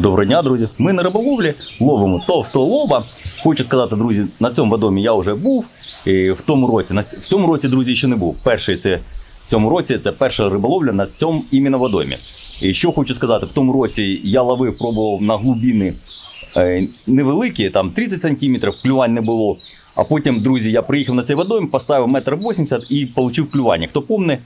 Доброго дня, друзі. Ми на риболовлі ловимо товстого лоба. Хочу сказати, друзі, на цьому водомі я вже був. І в тому році, в цьому році, друзі, ще не був. Перший це в цьому році це перша риболовля на цьому іменно водомі. І що хочу сказати, в тому році я ловив, пробував на глибини е, невеликі, там 30 сантиметрів, клювань не було. А потім, друзі, я приїхав на цей водойм, поставив метр 80 і отримав клювання. Хто помне,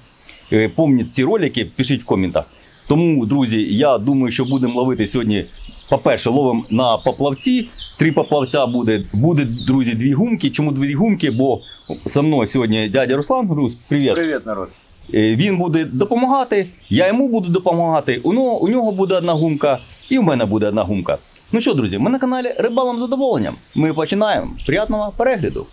е, помнить ці ролики, пишіть в коментах. Тому, друзі, я думаю, що будемо ловити сьогодні. По-перше, ловимо на поплавці. Три поплавця буде. Буде, друзі, дві гумки. Чому дві гумки? Бо со мною сьогодні дядя Руслан Рус, привіт. Привіт, народ. Е, Він буде допомагати, я йому буду допомагати. У нього, у нього буде одна гумка, і в мене буде одна гумка. Ну що, друзі, ми на каналі Рибалом задоволенням. Ми починаємо. Приятного перегляду.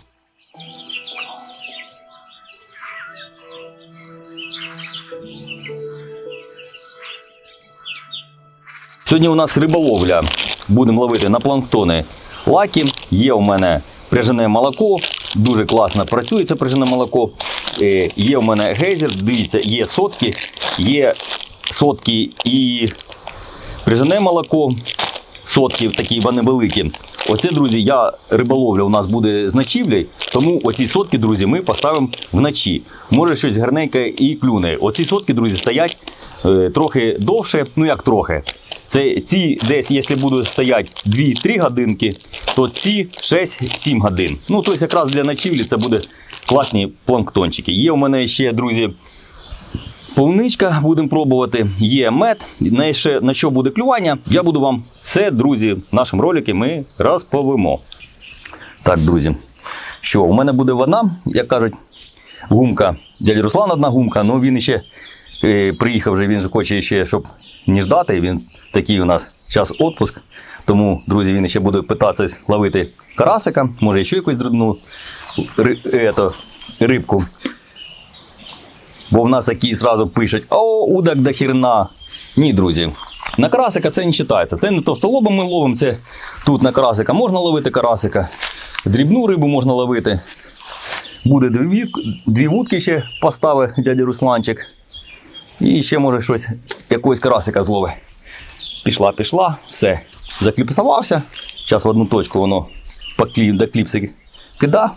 Сьогодні у нас риболовля. Будемо ловити на планктони лакі. Є у мене пряжене молоко. Дуже класно працює це пряжене молоко. Е, Є у мене гейзер, дивіться, є сотки, є сотки і пряжене молоко. Сотки такі вони великі. Оце, друзі, я риболовля у нас буде з ночівлі, тому оці сотки, друзі, ми поставимо вночі. Може щось гарненьке і клюне. Оці сотки, друзі, стоять е, трохи довше, ну як трохи. Це ці десь, якщо будуть стояти 2-3 годинки, то ці 6-7 годин. Ну, тобто якраз для ночівлі це буде класні планктончики. Є у мене ще, друзі, полуничка, будемо пробувати. Є мед. На, ще, на що буде клювання, я буду вам все, друзі, в нашому ролику ми розповімо. Так, друзі, що у мене буде одна, як кажуть, гумка. Дядя Руслан одна гумка, але він ще приїхав вже, він хоче ще, щоб не ждати. Він такий у нас час відпуск. Тому, друзі, він ще буде питатися ловити карасика, може ще якусь дрібну рибку. Бо в нас такі зразу пишуть: о, удак до хірна. Ні, друзі. На карасика це не вважається. Це не товстолоба ми ловимо, це тут на карасика можна ловити карасика. Дрібну рибу можна ловити. Буде дві, вудки ще поставить дядя Русланчик. І ще може щось, якогось карасика зловить. Пішла, пішла, все. Закліпсувався. Зараз в одну точку воно по кліп, до кліпси кида.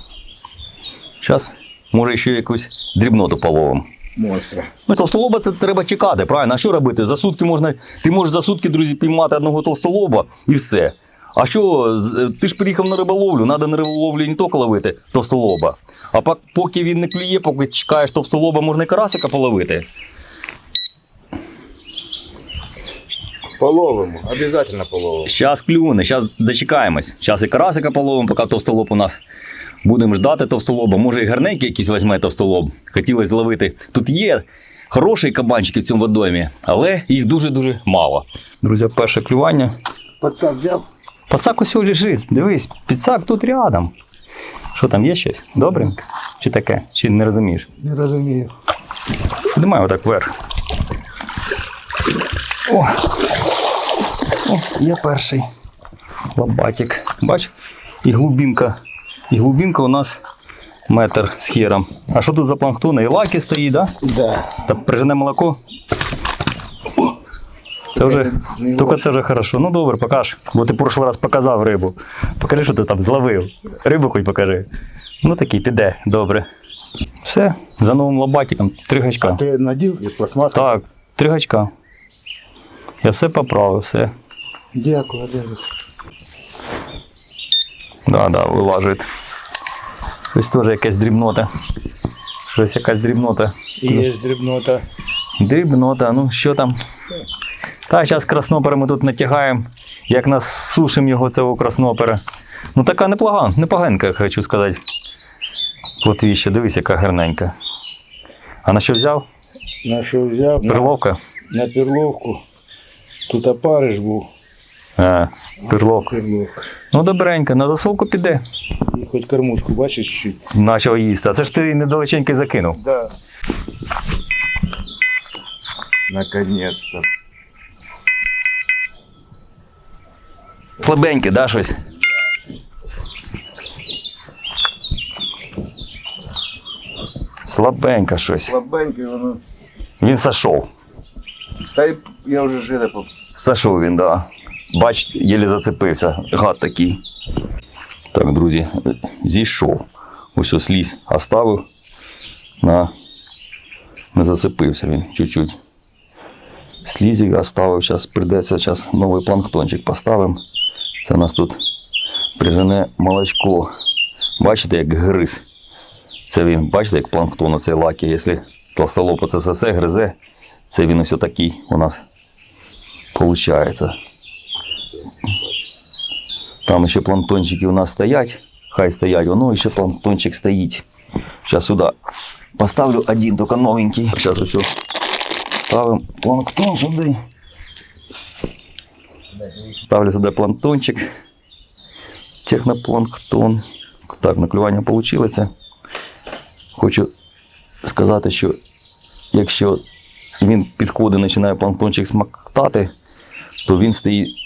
Зараз може ще якусь дрібноту половимо. Монстра. Ну, товстолоба це треба чекати, правильно? А що робити? За сутки можна. Ти можеш за сутки, друзі, піймати одного товстолоба і все. А що, ти ж приїхав на риболовлю, треба на риболовлю не тільки ловити товстолоба. А поки він не клює, поки чекаєш товстолоба, можна і карасика половити. Половимо, обязательно половимо. Зараз клюне, зараз дочекаємось. Зараз і карасика половимо, поки товстолоб у нас. Будемо ждати товстолоба. Може і гарненький якийсь візьме товстолоб. Хотілося зловити. Тут є хороші кабанчики в цьому водоймі, але їх дуже-дуже мало. Друзі, перше клювання. Пацан взяв. Пацак ось лежить. Дивись, підсак тут рядом. Що там є щось? Добреньке? Чи таке? Чи не розумієш? Не розумію. Піднімай отак вверх. О! О, є перший. Лобатик. Бач? І глубинка. І глубинка у нас метр з хером. А що тут за планктони? І лаки стоїть, да? Да. Та прижене молоко. Це вже, тільки це вже хорошо. Ну добре, покаж. Бо ти прошлий раз показав рибу. Покажи, що ти там зловив. Рибу хоч покажи. Ну такий, піде, добре. Все, за новим лобатиком. Три гачка. А ти надів і пластмаска? Так, три гачка. Я все поправив, все. Дякую, дякую. Да, да, вилажують. Ось теж якась дрібнота. Щось якась дрібнота. Є дрібнота. Дрібнота, ну що там? Та зараз краснопера ми тут натягаємо, як нас сушимо його цього краснопера. Ну така непогана, непоганка, хочу сказати. От віще, дивись, яка гарненька. А на що взяв? На що взяв? На, Перловка? на перловку. Тут опариш був. А, перловка. Перловка. Ну добренько, на засолку піде. І хоч кормушку бачиш чуть. Почав їсти. А це ж ти недалеченько закинув. Да. Наконец-то. Слабеньке, да, щось? Слабенько щось. Слабенький воно. Він сошов. Та й я вже жида поп. Сошов він, да. Бач, єлі зацепився. Гад такий. Так, друзі, зійшов. Ось ось слізь оставив. На... Не зацепився він чуть-чуть. Слізі оставив, зараз прийдеться зараз новий планктончик поставимо. Це у нас тут прижене молочко. Бачите, як гриз. Це він, бачите, як планктон оцей лакі, якщо толстолоб оце сосе, гризе, це він ось такий у нас виходить. Там ще планктончики у нас стоять. Хай стоять, воно ще планктончик стоїть. Зараз сюди поставлю один, тільки новенький. Зараз ось ставимо планктон сюди. Ставлю сюди планктончик. Технопланктон. Так, наклювання вийшло. Хочу сказати, що якщо він підходить, починає планктончик смактати, то він стоїть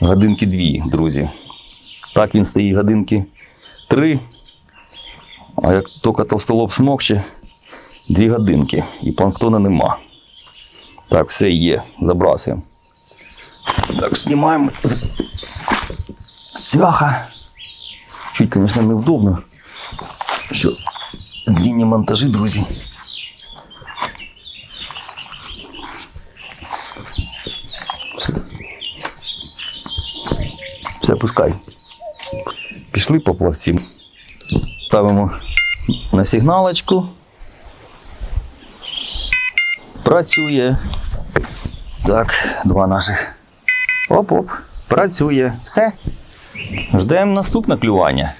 годинки дві, друзі. Так він стоїть годинки три. А як тільки товстолоб смокче, дві годинки і планктона нема. Так, все є, забрасуємо. Так, знімаємо свяха. Чуть, звісно, невдобно, що длинні монтажі, друзі. Пускай. Пішли по плавці. Ставимо на сигналочку. Працює. Так, два наших. Оп-оп. Працює. Все. Ждемо наступне клювання.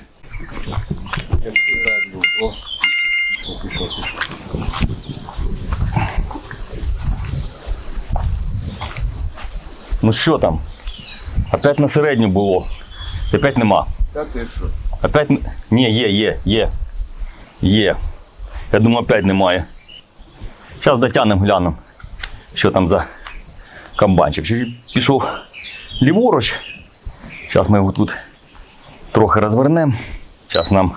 Ну що там? Опять на середню було. І Опять нема. Та ти що? Опять. Ні, є, є, є. Є. Я думаю, опять немає. Зараз дотягнемо, глянемо, що там за камбанчик. Чуть пішов ліворуч. Зараз ми його тут трохи розвернемо. Зараз нам.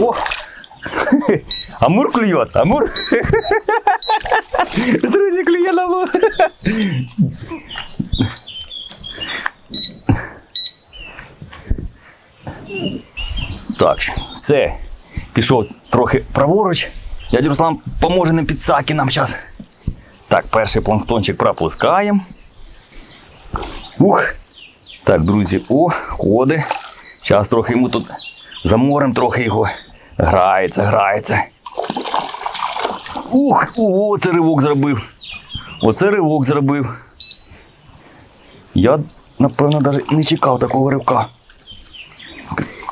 О! Амур клює, Амур. Друзі, клює на Так, все. Пішов трохи праворуч. Дядя Руслан поможе на підсаки нам зараз. Так, перший планктончик пропускаємо. Ух. Так, друзі, о, ходи. Зараз трохи йому тут заморем трохи його. Грається, грається. Ух, о, це ривок зробив. Оце ривок зробив. Я, напевно, навіть не чекав такого ривка.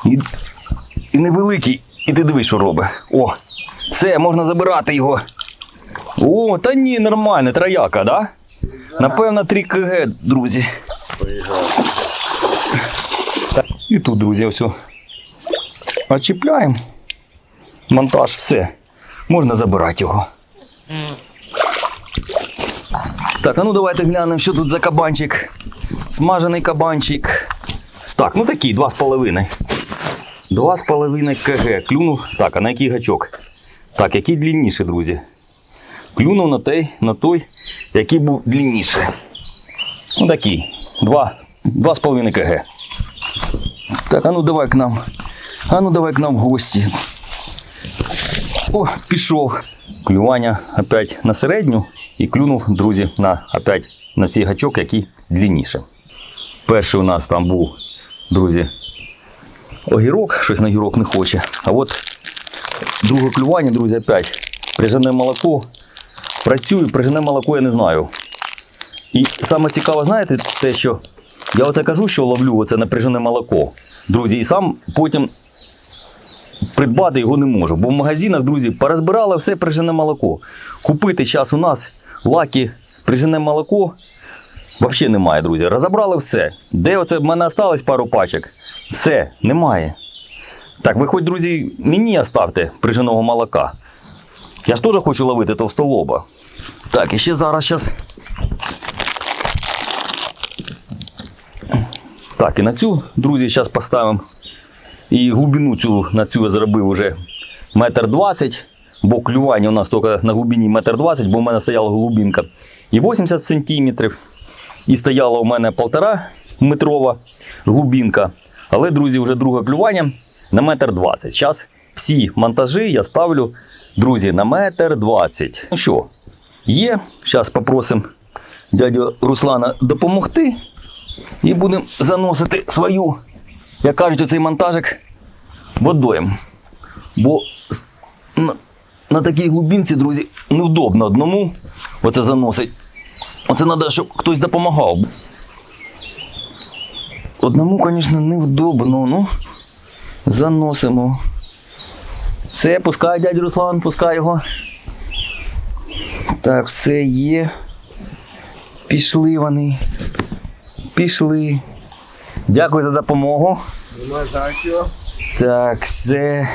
І, і невеликий. І ти дивись, що робить. О, все, можна забирати його. О, та ні, нормально, трояка, да? Напевно, 3 КГ, друзі. І тут, друзі, все. Очіпляємо. Монтаж, все. Можна забирати його. Так, а ну давайте глянемо, що тут за кабанчик. Смажений кабанчик. Так, ну такий, 2,5. 2,5 кг. Клюнув. Так, а на який гачок? Так, який длинніший, друзі? Клюнув на той, на той, який був длинніший. Ну такий. 2,5 кг. Так, а ну давай к нам. А ну давай к нам в гості. О, пішов. Клювання опять на середню і клюнув, друзі, на, опять на цей гачок, який длинніше. Перший у нас там був, друзі, огірок, щось на огірок не хоче. А от друге клювання, друзі, опять прижене молоко. Працює, прижене молоко, я не знаю. І саме цікаве, знаєте, те, що я оце кажу, що ловлю оце напряжене молоко. Друзі, і сам потім придбати його не можу. Бо в магазинах, друзі, порозбирали все прижене молоко. Купити зараз у нас лаки прижене молоко взагалі немає, друзі. Розібрали все. Де оце в мене осталось пару пачок? Все, немає. Так, ви хоч, друзі, мені оставте приженого молока. Я ж теж хочу ловити товстолоба. Так, і ще зараз зараз. Так, і на цю, друзі, зараз поставимо. І глибину цю на цю я зробив вже метр двадцять, бо клювання у нас тільки на глибині метр двадцять, бо в мене стояла глибинка. І 80 сантиметрів. І стояла у мене полтора метрова глубинка. Але, друзі, вже друге клювання на метр двадцять. Зараз всі монтажі я ставлю, друзі, на метр двадцять. Ну що, є. Зараз попросимо дядю Руслана допомогти. І будемо заносити свою, як кажуть, оцей монтажик водойм. Бо на, на такій глибинці, друзі, невдобно одному оце заносить. Оце треба, щоб хтось допомагав. Одному, звісно, невдобно. Ну, заносимо. Все, пускай дядь Руслан, пускай його. Так, все є. Пішли вони. Пішли. Дякую за допомогу. Так, все.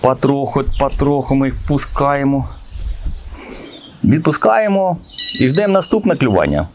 Потроху, потроху ми їх пускаємо. Відпускаємо і ждемо наступне клювання.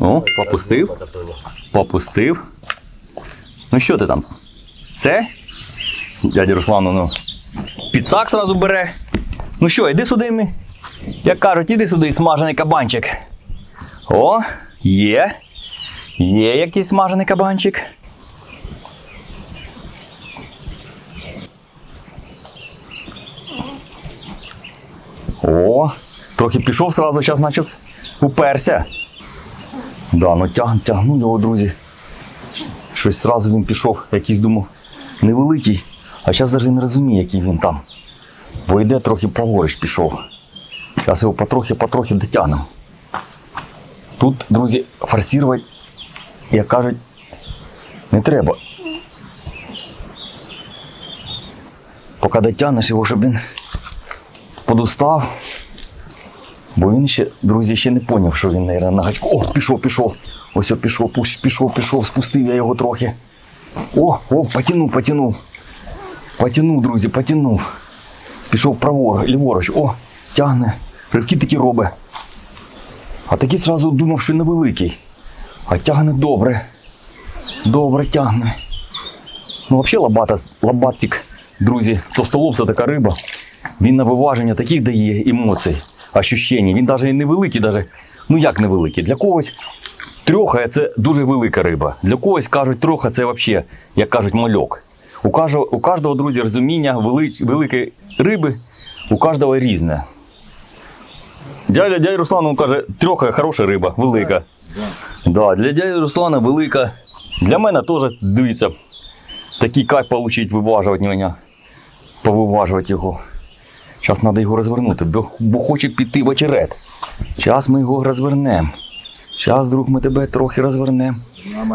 О, попустив. Попустив. Ну що ти там? Все? Дядя Руслан, ну. Підсак сразу бере. Ну що, іди сюди ми. Як кажуть, іди сюди, смажений кабанчик. О, є. Є якийсь смажений кабанчик. О, трохи пішов сразу, зараз, значить, уперся. Да, ну тяг, тягну його, друзі. Щось зразу він пішов, якийсь думав, невеликий, а зараз навіть не розумію, який він там. Бо йде трохи праворуч пішов. Зараз його потрохи-потрохи дотягнемо. Тут, друзі, форсувати, як кажуть, не треба. Поки дотягнеш його, щоб він подустав. Бо він ще, друзі, ще не поняв, що він наверное, на гачку. О, пішов, пішов. Ось пішов, пішов, пішов, спустив я його трохи. О, о, потянув, потянув. Потянув, друзі, потянув. Пішов праворуч, ліворуч. О, тягне. Ривки такі робить. А такий зразу думав, що невеликий. А тягне добре. Добре тягне. Ну, взагалі лабата, лабатик, друзі, товстолоб це така риба. Він на виваження таких дає емоцій, ощущень. Він навіть невеликий, даже, ну як невеликий. Для когось трьоха це дуже велика риба. Для когось кажуть, трьоха це взагалі, як кажуть, мальок. У кожного, у кожного друзі, розуміння велич, великої риби, у кожного різне. Дядя, дядя Руслан каже, трьоха хороша риба, велика. Да, для дяді Руслана велика. Для мене теж, дивіться, такий кайф отримати, виважувати мене. Повиважувати його. Зараз треба його розвернути, бо, бо хоче піти в очерет. Зараз ми його розвернемо. Зараз, друг, ми тебе трохи розвернемо.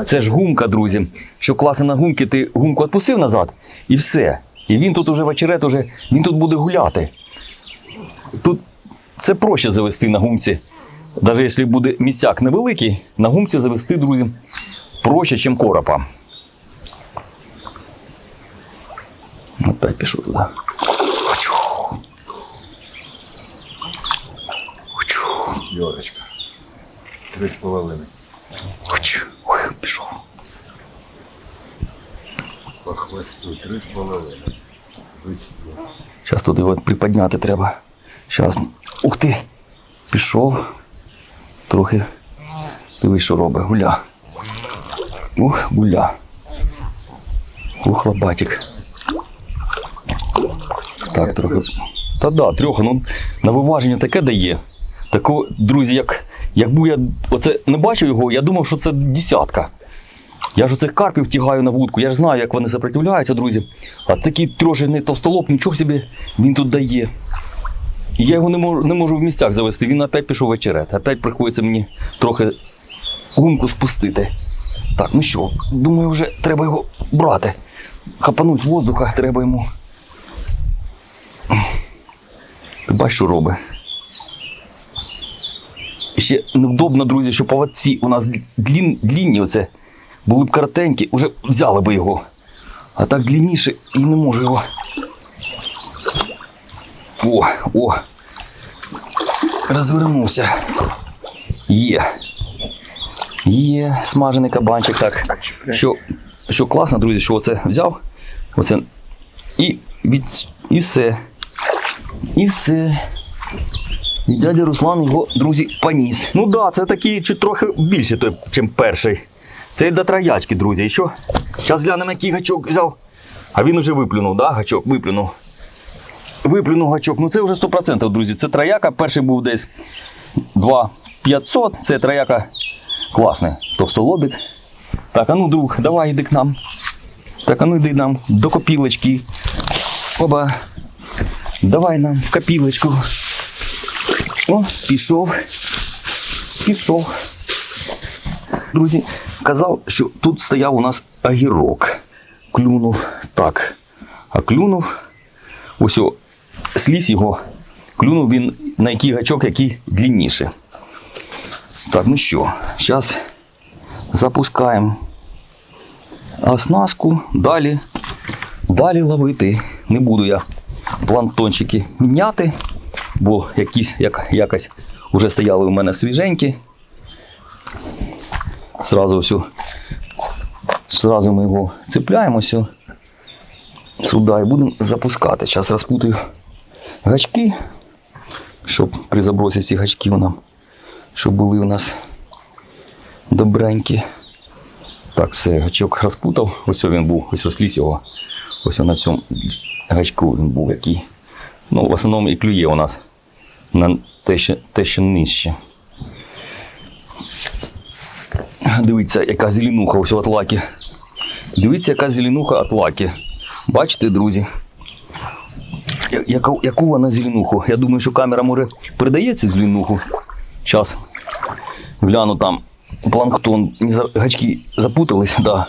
Це ж гумка, друзі. Що класно на гумки, ти гумку відпустив назад і все. І він тут уже в очерет, уже, він тут буде гуляти. Тут це проще завести на гумці. Навіть якщо буде місцяк невеликий, на гумці завести, друзі, проще, ніж коропа. Опять пішов туди. Хочу. Хочу. Йорочка. Три з половиною. Ой, пішов. По хвосту три з половиною. Зараз тут його приподняти треба. Зараз. Ух ти! Пішов. Трохи. Дивись, що робить. Гуля. Ух, гуля. Ух, лобатик. Так, трохи. Та да, трьоха, ну на виваження таке дає. Тако, друзі, як, якби я оце не бачив його, я думав, що це десятка. Я ж оцих карпів тягаю на вудку, я ж знаю, як вони сопротивляються, друзі. А такий трошечний товстолоб, нічого собі він тут дає. І я його не можу, не можу в місцях завести. Він опять пішов в очерет. Опять приходиться мені трохи гумку спустити. Так, ну що, думаю, вже треба його брати. Хапануть воздуха, треба йому. Бач, що робить. Ще невдобно, друзі, що поводці у нас длін, длінні, оце були б коротенькі, вже взяли би його. А так длинніше і не можу його. О, о. Розвернувся. Є. Є смажений кабанчик. Так. Що, що класно, друзі, що оце взяв. Оце. І, від, і все. І все. І дядя Руслан його, друзі, поніс. Ну да, це такий чуть трохи більше, ніж перший. Це до троячки, друзі. І що? Зараз глянемо, який гачок взяв. А він уже виплюнув, да, гачок, виплюнув. Виплюнув гачок. Ну це вже 100%, друзі. Це трояка. Перший був десь 2500. Це трояка класний. Товстолобік. Так, а ну, друг, давай йди к нам. Так, а ну йди нам до копілочки. Оба. Давай нам в копілочку. О, пішов. Пішов. Друзі, казав, що тут стояв у нас агірок. Клюнув так. А клюнув. Ось о, сліз його. Клюнув він на який гачок, який длинніше. Так, ну що, зараз запускаємо оснастку. Далі, далі ловити. Не буду я планктончики міняти, бо якісь як, якось вже стояли у мене свіженькі. Сразу все. Сразу ми його цепляємо сюди і будемо запускати. Зараз розпутаю гачки, щоб при забросі ці гачків нам, щоб були у нас добренькі. Так, все, гачок розпутав. Ось він був, ось ось його. Ось на цьому гачку він був який. Ну, в основному і клює у нас на те, що, те, що нижче. Дивіться, яка зеленуха ось от лаки. Дивіться, яка зеленуха від лаки. Бачите, друзі? Яку, яку вона зеленуху? Я думаю, що камера може передає цю зеленуху. Зараз гляну там планктон. Гачки запутались, да.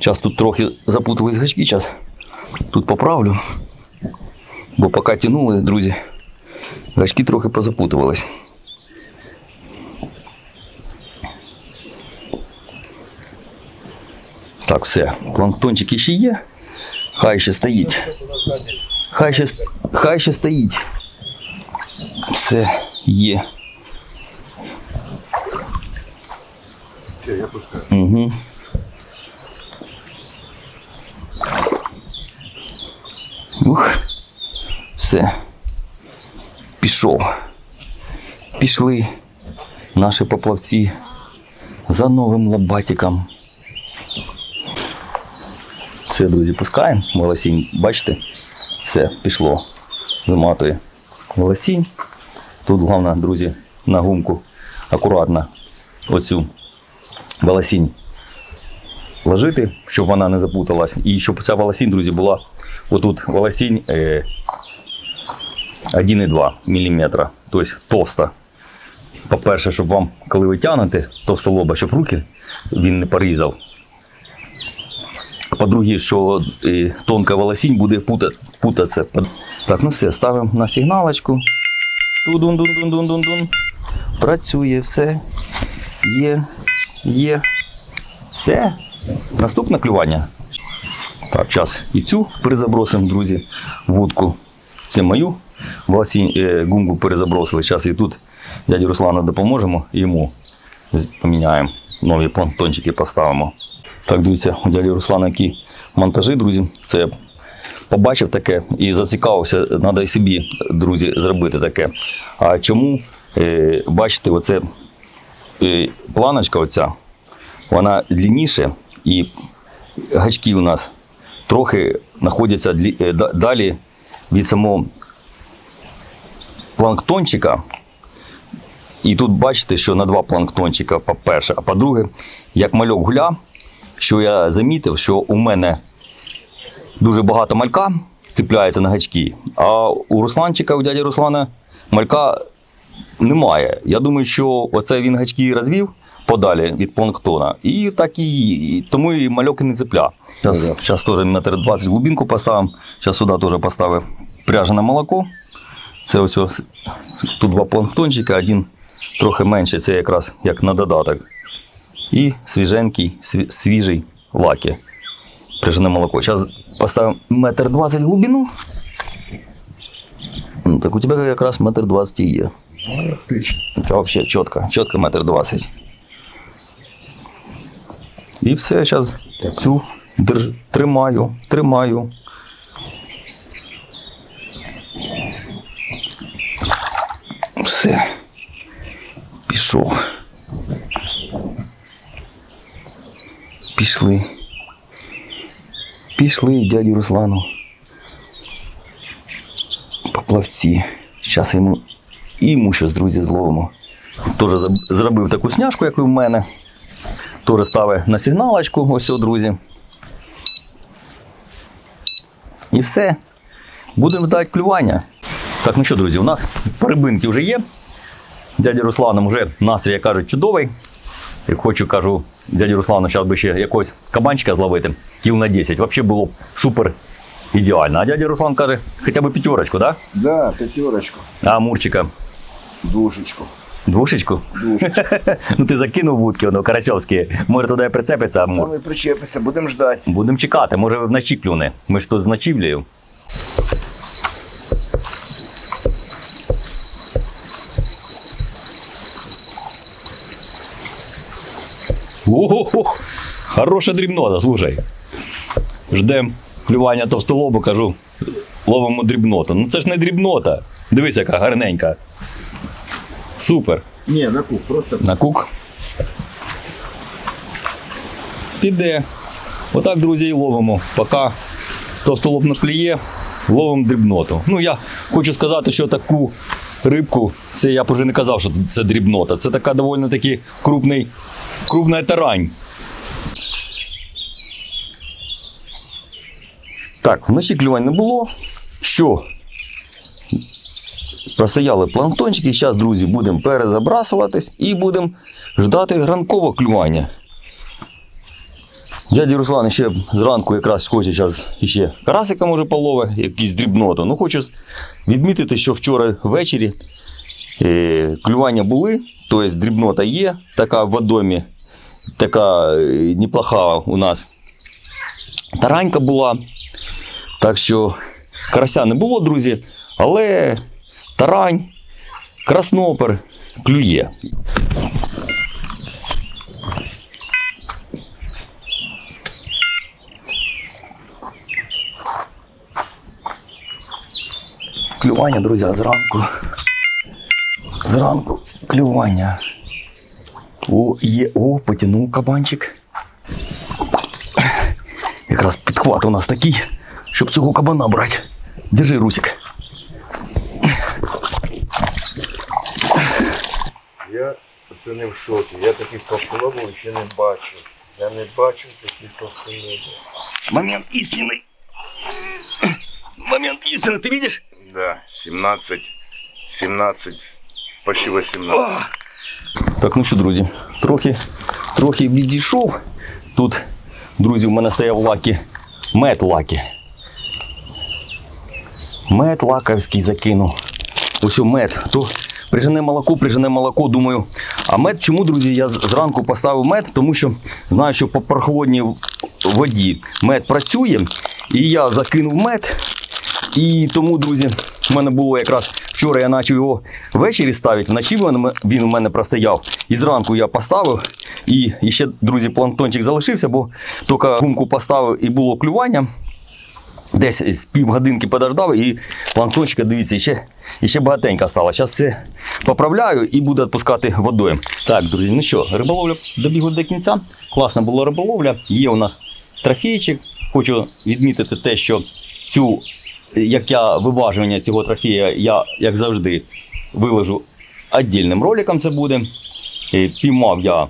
Зараз тут трохи запутались гачки, зараз тут поправлю. Бо поки тянули, друзі, гачки трохи позапутувались. Так, все. Планктончик ще є. Хай ще стоїть. Хай ще, хай ще стоїть. Все є. Я пускаю. Угу. Ух. Все. Пішов. Пішли наші поплавці за новим лобатиком. Все, друзі, пускаємо. Волосінь, бачите? Все, пішло. Заматує волосінь. Тут головне, друзі, на гумку акуратно оцю волосінь ложити, щоб вона не запуталась. І щоб ця волосінь, друзі, була отут волосінь е, 1,2 мм. Тобто товста. По-перше, щоб вам, коли ви тягнете товстолоба, щоб руки він не порізав. По-друге, що е, тонка волосінь буде путатися. Так, ну все, ставимо на сигналочку. Ту-дун-дун-дун-дун-дун-дун. Працює все. Є, є. Все. Наступне клювання. Так, зараз і цю перезабросимо, друзі, вудку. Це мою. Волосінь, е, гумку перезабросили. Зараз і тут дяді Руслану допоможемо і йому поміняємо. Нові планктончики поставимо. Так, дивіться, у дяді Руслана які монтажі, друзі. Це я побачив таке і зацікавився, треба і собі, друзі, зробити таке. А чому? Е, бачите, оце е, планочка оця, вона длинніше і гачки у нас трохи знаходяться далі від самого планктончика. І тут бачите, що на два планктончика, по-перше, а по-друге, як мальок гуля, що я замітив, що у мене дуже багато малька цепляється на гачки, а у Русланчика, у дяді Руслана, малька немає. Я думаю, що оце він гачки розвів подалі від планктона. І так і, і тому і мальок і не цепля. Зараз, теж метр 20 глибинку поставимо. Зараз сюди теж поставив пряжене молоко. Це ось ось тут два планктончика, один трохи менше, це якраз як на додаток. І свіженький, сві- свіжий лаки. Прижене молоко. Зараз поставимо метр двадцять глибину. Ну, так у тебе якраз метр двадцять і є. Це взагалі чітко, чітко метр двадцять. І все, зараз цю держ... тримаю, тримаю. Все. Пішов. Пішли. Пішли дядю Руслану. Поплавці. Зараз йому йому щось, друзі, зловимо. Теж зробив таку сняжку, як і в мене. Теж ставив на сигналочку, ось о, друзі. І все. Будемо дати клювання. Так, ну що, друзі, у нас перебинки вже є. Дядя Русланом вже настрій, як кажуть, чудовий. Як хочу, кажу, дяді Руслану, зараз би ще якогось кабанчика зловити, кіл на 10. Взагалі було б супер ідеально. А дядя Руслан каже, хоча б п'ятерочку, да? Да, п'ятерочку, А Мурчика душечку. Двушечку? Душечку. Ну ти закинув вудки, воно карасьовські. Може туди прицепиться, а Там і причепиться, будемо ждати. Будемо чекати, може вночі клюне. Ми ж тут з ночівлею. Ого, хороша дрібнота, слушай. Ждем клювання товстолобу, кажу, ловимо дрібноту. Ну це ж не дрібнота. Дивись, яка гарненька. Супер. Ні, на кух, просто На кук. Піде. Отак, друзі, і ловимо. Поки товстолоб не клює, ловимо дрібноту. Ну, я хочу сказати, що таку рибку, це я б вже не казав, що це дрібнота. Це така доволі таки крупний, крупна тарань. Так, вночі клювань не було. Що? Простояли планктончики. Зараз, друзі, будемо перезабрасуватись і будемо ждати ранкового клювання. Дядя Руслан ще зранку якраз хоче зараз ще карасика може полове, якийсь дрібноту. Ну, хочу відмітити, що вчора ввечері е, клювання були, тобто дрібнота є, така в водомі, така е, неплоха у нас таранька була. Так що карася не було, друзі, але тарань, краснопер клює. Клювання, друзі, зранку. Зранку клювання. О, є, о, потягнув кабанчик. Якраз підхват у нас такий, щоб цього кабана брати. Держи, Русик. Я це не в шокі. Я таких товстолобів ще не бачив. Я не бачив таких товстолобів. Момент истины. Момент истины, ты видишь? Да, 17, 17, почти 18. Так, ну що, друзі, трохи, трохи відійшов. Тут, друзі, в мене стояв лакі, мед лакі. Мед лаковський закинув. Ось мед. То прижене молоко, прижене молоко, думаю. А мед, чому, друзі, я зранку поставив мед? Тому що знаю, що по прохолодній воді мед працює. І я закинув мед. І тому, друзі, в мене було якраз вчора я почав його ввечері ставити, вночі він, у мене простояв. І зранку я поставив. І, ще, друзі, планктончик залишився, бо тільки гумку поставив і було клювання. Десь з півгодинки подождав, і планктончика, дивіться, ще, ще багатенько стало. Зараз все поправляю і буду відпускати водою. Так, друзі, ну що, риболовля добігла до кінця. Класна була риболовля. Є у нас трофейчик. Хочу відмітити те, що цю, як я виважування цього трофея, я, як завжди, виложу віддільним роликом. Це буде. Піймав я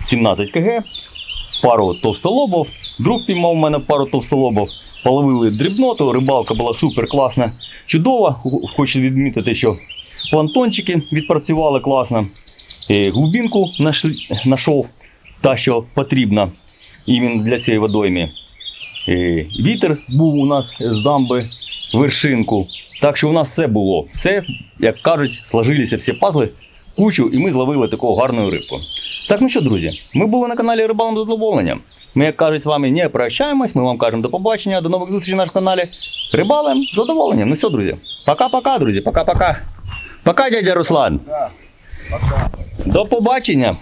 17 кг, пару товстолобів. Друг піймав у мене пару товстолобів. Половили дрібноту, рибалка була супер класна, чудова. Хочу відмітити, що плантончики відпрацювали класно. Глубинку знайшов та, що потрібна іменно для цієї водойми. Вітер був у нас з дамби вершинку. Так що у нас все було. Все, як кажуть, сложилися всі пазли в кучу, і ми зловили таку гарну рибку. Так, ну що, друзі, ми були на каналі Рибалом задоволенням. Ми, як кажуть, з вами не прощаємось. Ми вам кажемо до побачення, до нових зустрічей на нашому каналі. Рибалем з задоволенням. Ну все, друзі. Пока-пока, друзі. Пока-пока. Пока, дядя Руслан. Пока. До побачення.